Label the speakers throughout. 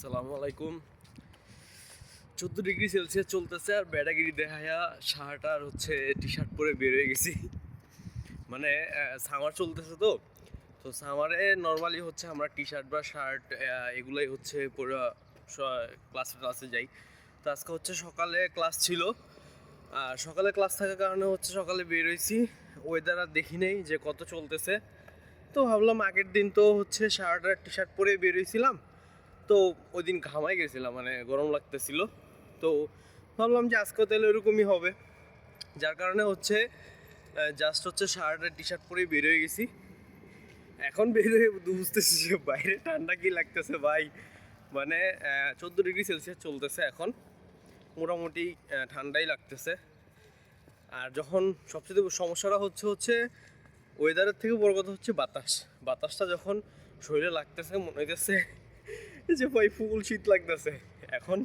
Speaker 1: আসসালামু আলাইকুম। চোদ্দ ডিগ্রি সেলসিয়াস চলতেছে আর ব্যাটাগিরি দেখায়া শার্ট আর হচ্ছে টি শার্ট পরে বের হয়ে গেছি। মানে সামার চলতেছে তো। তো সামারে নর্মালি হচ্ছে আমরা টি শার্ট বা শার্ট এগুলোই হচ্ছে পরে ক্লাসে ক্লাসে যাই। তো আজকে হচ্ছে সকালে ক্লাস ছিল। আর সকালে ক্লাস থাকার কারণে হচ্ছে সকালে বের হয়েছি। ওয়েদার আর দেখি নেই যে কত চলতেছে। তো ভাবলাম আগের দিন তো হচ্ছে শার্ট আর টি শার্ট পরে বের হয়েছিলাম। তো ওই দিন ঘামাই গেছিলাম মানে গরম লাগতেছিল। তো ভাবলাম যে আজকে তাহলে এরকমই হবে। যার কারণে হচ্ছে জাস্ট হচ্ছে শার্ট আর টি শার্ট পরেই বের হয়ে গেছি। এখন বের হয়ে বুঝতেছি যে বাইরে ঠান্ডা কি লাগতেছে ভাই। মানে চোদ্দ ডিগ্রি সেলসিয়াস চলতেছে এখন। মোটামুটি ঠান্ডাই লাগতেছে। আর যখন সবচেয়ে সমস্যাটা হচ্ছে হচ্ছে ওয়েদারের থেকে বড় কথা হচ্ছে বাতাস। বাতাসটা যখন শরীরে লাগতেছে, মনে হইতেছে যে ভাই ফুল শীত লাগতেছে। এখন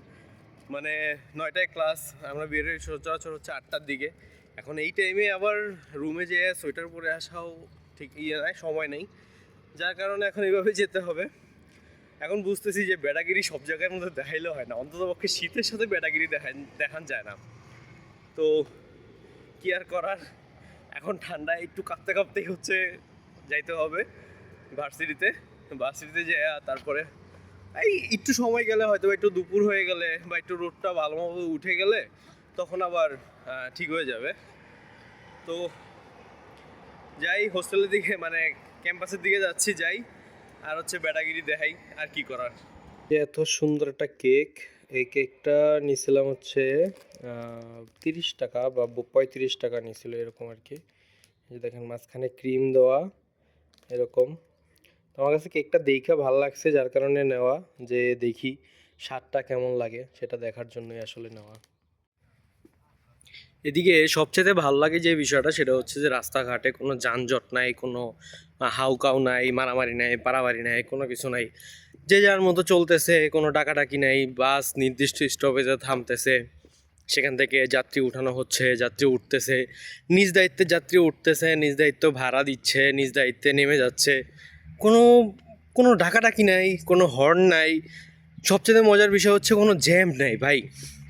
Speaker 1: মানে নয়টায় ক্লাস আমরা বের হই সচরাচর হচ্ছে আটটার দিকে। এখন এই টাইমে আবার রুমে যেয়ে সোয়েটার পরে আসাও ঠিক ইয়ে নাই, সময় নেই। যার কারণে এখন এইভাবে যেতে হবে। এখন বুঝতেছি যে বেড়াগিরি সব জায়গার মধ্যে দেখাইলেও হয় না। অন্তত পক্ষে শীতের সাথে বেড়াগিরি দেখান দেখান যায় না। তো, কি আর করার? এখন ঠান্ডায় একটু কাঁপতে কাঁপতেই হচ্ছে, যাইতে হবে। ভার্সিটিতে ভার্সিটিতে যেয়ে তারপরে এই একটু সময় গেলে হয়তো একটু দুপুর হয়ে গেলে বা একটু রোদটা ভালোভাবে উঠে গেলে তখন আবার ঠিক হয়ে যাবে। তো যাই, হোস্টেলের দিকে মানে ক্যাম্পাসের দিকে যাচ্ছি, যাই। আর হচ্ছে বেটাগিরি দেখাই, আর কি করার। এত সুন্দর একটা কেক। এই কেকটা নিয়েছিলাম হচ্ছে তিরিশ টাকা বা পঁয়ত্রিশ টাকা নিয়েছিল এরকম আর কি। দেখেন, মাঝখানে ক্রিম দেওয়া, এরকম। আমার কাছে কেকটা দেখে ভালো লাগছে, যার কারণে নেওয়া, যে দেখি স্বাদটা কেমন লাগে, সেটা দেখার জন্যই আসলে নেওয়া। এদিকে সবচেয়ে ভালো লাগে যে বিষয়টা, সেটা হচ্ছে যে রাস্তাঘাটে কোনো যানজট নাই, কোনো হাউকাউ নাই, মারামারি নাই, পারাবারি নাই, কোনো কিছু নাই। যে যার মতো চলতেছে, কোনো ডাকাডাকি নাই, বাস নির্দিষ্ট স্টপেজে থামতেছে, সেখান থেকে যাত্রী উঠানো হচ্ছে, যাত্রী উঠতেছে, নিজ দায়িত্বে যাত্রী উঠতেছে, নিজ দায়িত্ব ভাড়া দিচ্ছে, নিজ দায়িত্বে নেমে যাচ্ছে। কোনো কোনো ডাকাডাকি নাই, কোনো হর্ন নাই। সবচেয়ে মজার বিষয় হচ্ছে কোনো জ্যাম নেই ভাই।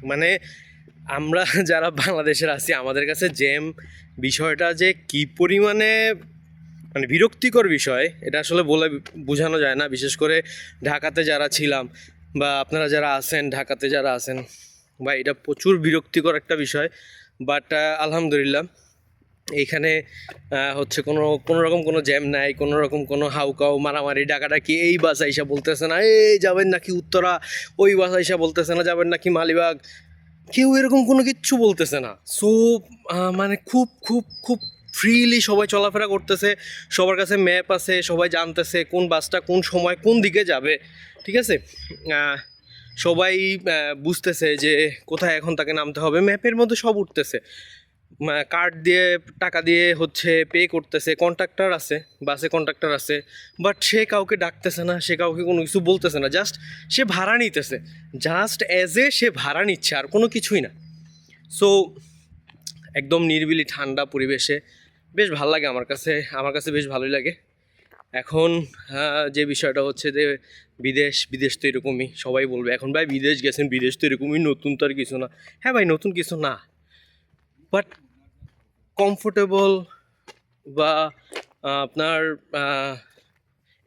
Speaker 1: মানে আমরা যারা বাংলাদেশের আছি, আমাদের কাছে জ্যাম বিষয়টা যে কি পরিমাণে মানে বিরক্তিকর বিষয়, এটা আসলে বলে বোঝানো যায় না। বিশেষ করে ঢাকাতে যারা ছিলাম বা আপনারা যারা আছেন, ঢাকাতে যারা আছেন বা এটা প্রচুর বিরক্তিকর একটা বিষয়। বাট আলহামদুলিল্লাহ। এইখানে হচ্ছে কোনো কোনো রকম কোনো জ্যাম নাই, কোনো রকম কোনো হাউকাউ, মারামারি, ডাকাডাকি, এই বাস আইসা বলতেছে না, এই যাবেন নাকি উত্তরা? ওই বাস আইসা বলতেছে না, যাবেন নাকি মালিবাগ? কেউ এরকম কোনো কিচ্ছু বলতেছে না। সো মানে খুব খুব খুব ফ্রিলি সবাই চলাফেরা করতেছে, সবার কাছে ম্যাপ আছে, সবাই জানতেছে কোন বাসটা কোন সময় কোন দিকে যাবে, ঠিক আছে? সবাই বুঝতেছে যে কোথায় এখন তাকে নামতে হবে ম্যাপের মধ্যে সব উঠতেছে। কার্ড দিয়ে টাকা দিয়ে হচ্ছে পে করতেছে কন্ট্রাক্টর আছে বাসে কন্ট্রাক্টর আছে বাট সে কাউকে ডাকতেছে না সে কাউকে কোনো কিছু বলতেছে না জাস্ট সে ভাড়া নিতেছে জাস্ট অ্যাজ এ সে ভাড়া নিচ্ছে আর কোনো কিছুই না। সো একদম নিরিবিলি ঠান্ডা পরিবেশে বেশ ভালো লাগে আমার কাছে আমার কাছে বেশ ভালোই লাগে। এখন আহ, যে বিষয়টা হচ্ছে যে বিদেশ বিদেশ তো এরকমই সবাই বলবে এখন ভাই বিদেশ গেছেন বিদেশ তো এরকমই নতুন তো আর কিছু না। হ্যাঁ ভাই নতুন কিছু না বাট কমফোর্টেবল বা আপনার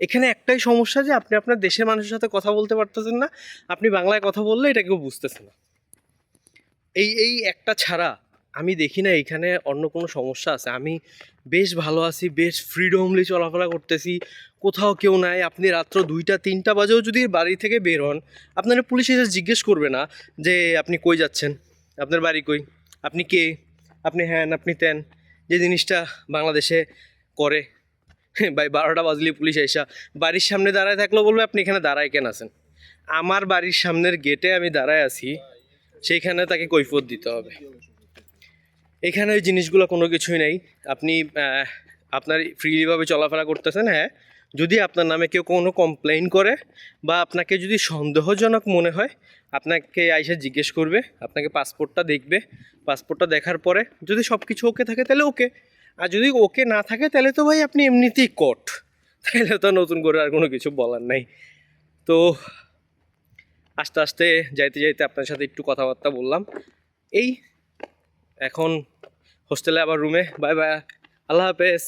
Speaker 1: এখানে একটাই সমস্যা যে আপনি আপনার দেশের মানুষের সাথে কথা বলতে পারতেছেন না। আপনি বাংলায় কথা বললে এটা কেউ বুঝতেছে না। এই এই একটা ছাড়া আমি দেখি না এখানে অন্য কোনো সমস্যা আছে। আমি বেশ ভালো আছি, বেশ ফ্রিডমলি চলাফেরা করতেছি। কোথাও কেউ নাই। আপনি রাত্র দুইটা, তিনটা বাজেও যদি বাড়ি থেকে বের হন, আপনারা পুলিশ এসে জিজ্ঞেস করবে না যে আপনি কই যাচ্ছেন? আপনার বাড়ি কই? আপনি কে? আপনি হ্যান আপনি তেন। যে জিনিসটা বাংলাদেশে করে, ভাই, বারোটা বাজলি পুলিশ এসা বাড়ির সামনে দাঁড়ায় থাকলেও বলবে আপনি এখানে দাঁড়ায় কেন আছেন? আমার বাড়ির সামনের গেটে আমি দাঁড়ায় আছি, সেইখানে তাকে কৈফত দিতে হবে। এখানে ওই জিনিসগুলো কোনো কিছুই নেই। আপনি আপনার ফ্রিলিভাবে চলাফেরা করতেছেন হ্যাঁ। যদি আপনার নামে কেউ কোনো কমপ্লেন করে বা আপনাকে যদি সন্দেহজনক মনে হয় আপনাকে আইসা জিজ্ঞেস করবে, আপনাকে পাসপোর্টটা দেখবে। পাসপোর্টটা দেখার পরে যদি সব কিছু ওকে থাকে তাহলে ওকে আর যদি ওকে না থাকে তাহলে তো ভাই আপনি এমনিতেই কট তাহলে তো নতুন করে আর কোনো কিছু বলার নাই। তো আস্তে আস্তে যাইতে যাইতে আপনার সাথে একটু কথাবার্তা বললাম। এই, এখন হোস্টেলে আবার রুমে বাই বাই আল্লাহ হাফেজ।